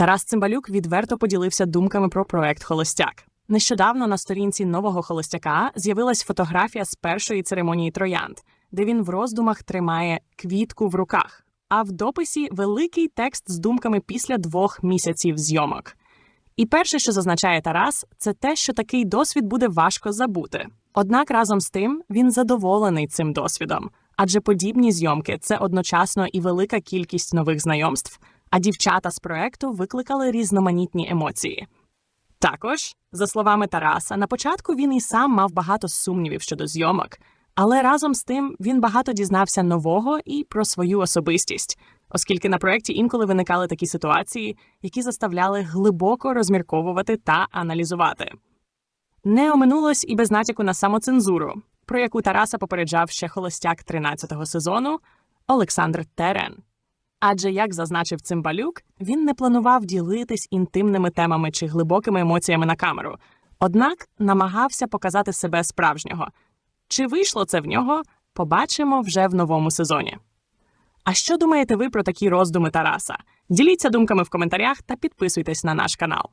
Тарас Цимбалюк відверто поділився думками про проект Холостяк. Нещодавно на сторінці нового холостяка з'явилась фотографія з першої церемонії троянд, де він в роздумах тримає квітку в руках. А в дописі великий текст з думками після двох місяців зйомок. І перше, що зазначає Тарас, це те, що такий досвід буде важко забути. Однак разом з тим він задоволений цим досвідом, адже подібні зйомки це одночасно і велика кількість нових знайомств, а дівчата з проекту викликали різноманітні емоції. Також, за словами Тараса, на початку він і сам мав багато сумнівів щодо зйомок, але разом з тим він багато дізнався нового і про свою особистість, оскільки на проєкті інколи виникали такі ситуації, які заставляли глибоко розмірковувати та аналізувати. Не оминулось і без натяку на самоцензуру, про яку Тараса попереджав ще холостяк 13-го сезону Олександр Терен. Адже, як зазначив Цимбалюк, він не планував ділитись інтимними темами чи глибокими емоціями на камеру, однак намагався показати себе справжнього. Чи вийшло це в нього, побачимо вже в новому сезоні. А що думаєте ви про такі роздуми Тараса? Діліться думками в коментарях та підписуйтесь на наш канал.